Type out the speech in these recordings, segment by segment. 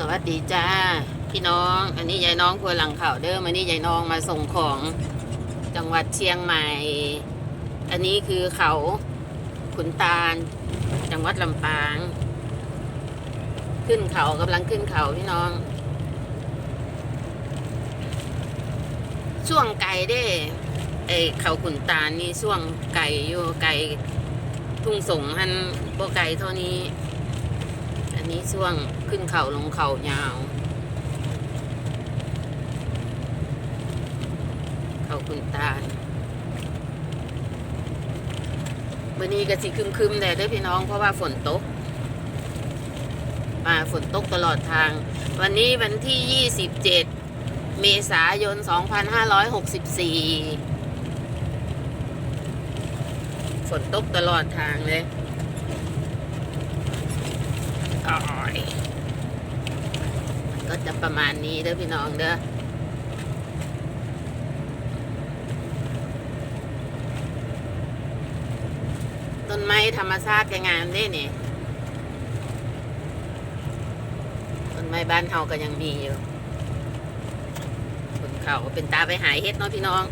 สวัสดีจ้า พี่น้อง อันนี้ยายน้องครัวหลังเขาเด้อมานี่ยายน้องมาส่งของจังหวัดเชียงใหม่ อันนี้คือเขาขุนตาล จังหวัดลำปาง ขึ้นเขากำลังขึ้นเขาพี่น้อง ช่วงไกลเด้ไอเขาขุนตาลนี่ช่วงไกลอยู่ไกลทุ่งสงหันบ่ไกลเท่านี้ นี้ช่วงขึ้นเขาลงเขายาว เขาคุณตาลวันนี้ก็สิคึมๆแต่เด้วยพี่น้องเพราะว่าฝนตกมาฝนตกตลอดทาง วันนี้วันที่ 27 เมษายน 2564 ฝนตกตลอดทางเลย อ้อยก็จะประมาณนี้เด้อพี่น้องเด้อต้นไม้ธรรมชาติก็งามเด้นี่ต้นไม้บ้านเฮาก็ยังมีอยู่บนเขาเป็นตาไปหายเฮ็ดเนาะพี่น้อง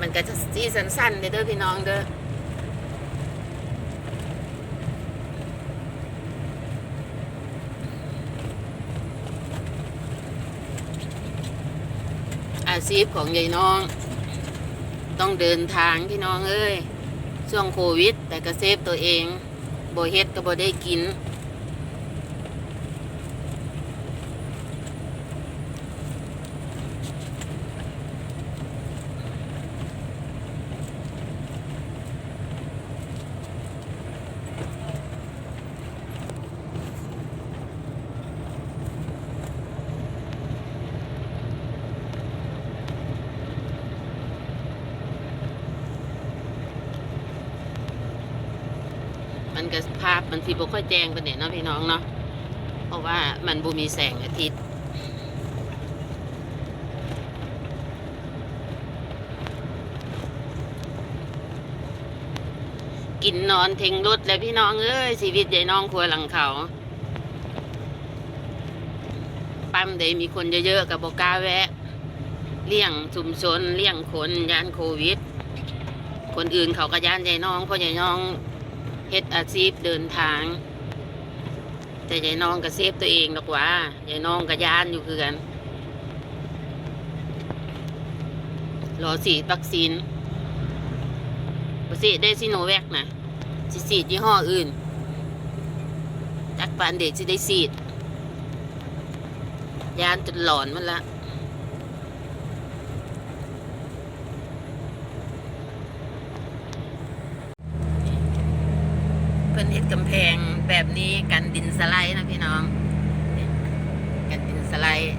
มันก็จะสีสั้นๆเด้อเด้อพี่น้องเด้ออาชีพของยายน้อง ต้องเดินทางพี่น้องเอ้ยช่วงโควิด แต่ก็เซฟตัวเองโบเฮ็ดก็บ่ได้กิน มันก็ภาพมันสิบ่ค่อยแจ้งปานใดเนาะพี่น้องเนาะเพราะว่ามันบ่มีแสงอาทิตย์กินนอนเทงรถแล้วพี่น้องเอ้ยชีวิตยายน้องครัวหลังเขาปั๊มเดมีคนเยอะๆกับบอกล้าแวะ เลี่ยงชุมชนเลี่ยงคนยานโควิด คนอื่นเขาก็ยานยายน้องเพราะยายน้อง เฮ็ดอาชีพเดินทาง แต่ยายน้องก็เซฟตัวเองดอกว่ายายน้องก็ย่านอยู่คือกัน รอฉีดวัคซีนบ่ฉีดได้ซิโนแวคนะสิฉีดยี่ห้ออื่น จักปานเด็กสิได้ฉีด ยานจนหลอนมันละ เพิ่นเฮ็ดกำแพงแบบนี้กันดินสไลด์นะพี่น้อง กันดินสไลด์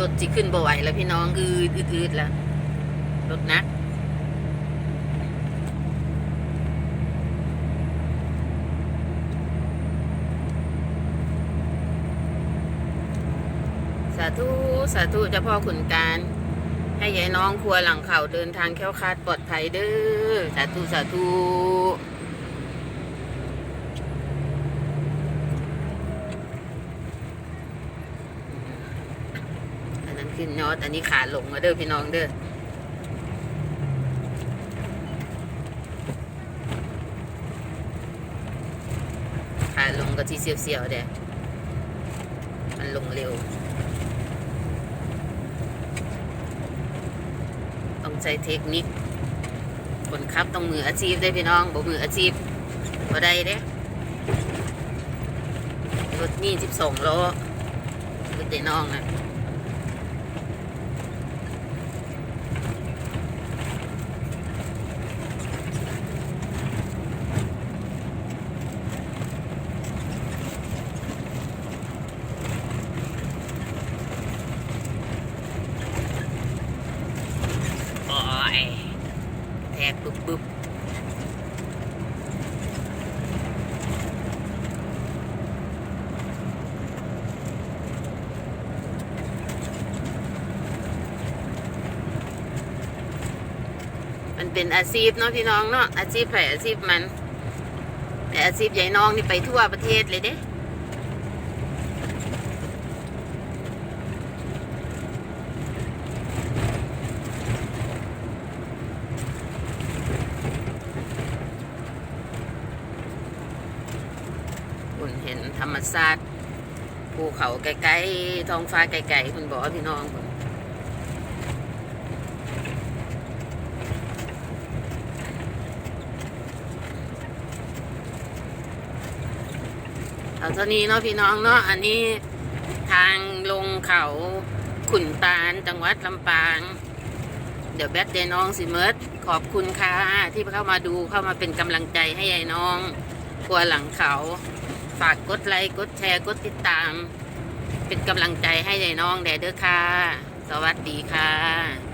รถจิขึ้นบ่ไหวแล้วพี่น้องอืดอืดอืดแล้วรถนักสาธุ สาธุเจ้าพ่อขุนการ ให้ยายน้องครัวหลังเขาเดินทางแค้วคาดปลอดภัยเด้อสาธุสาธุอันนั้นขึ้นยอดอันนี้ขาลงมาเด้อพี่น้องเด้อขาลงก็ที่เสียวๆเด้อมันลงเร็ว ต้อง ใช้เทคนิคคนขับต้องมืออาชีพได้พี่น้องบ่มืออาชีพบ่ได้เด้รถนี่สิบสองล้อรถเตน้องนะโอ้ย แทกปุ๊บปุ๊บมันเป็นอาชีพเนาะพี่น้องเนาะอาชีพไผ่อาชีพมัน แต่อาชีพใหญ่น้องนี่ไปทั่วประเทศเลยเด้ คุณเห็นธรร มชาติภูเขาไกลๆท้องฟ้าไกลๆคุณบอกพี่น้องคุณเอาเท่านี้เนาะพี่น้องเนาะอันนี้ทางลงเขาขุนตาลจังหวัดลำปาง เดี๋ยวแบทเดน้องสิเมิร์ดขอบคุณค่ะที่เข้ามาดูเข้ามาเป็นกำลังใจให้ยายน้องครัวหลังเขา ฝากกดไลค์ กดแชร์ กดติดตาม เป็นกำลังใจให้ยายน้องแดเด้อค่ะ สวัสดีค่ะ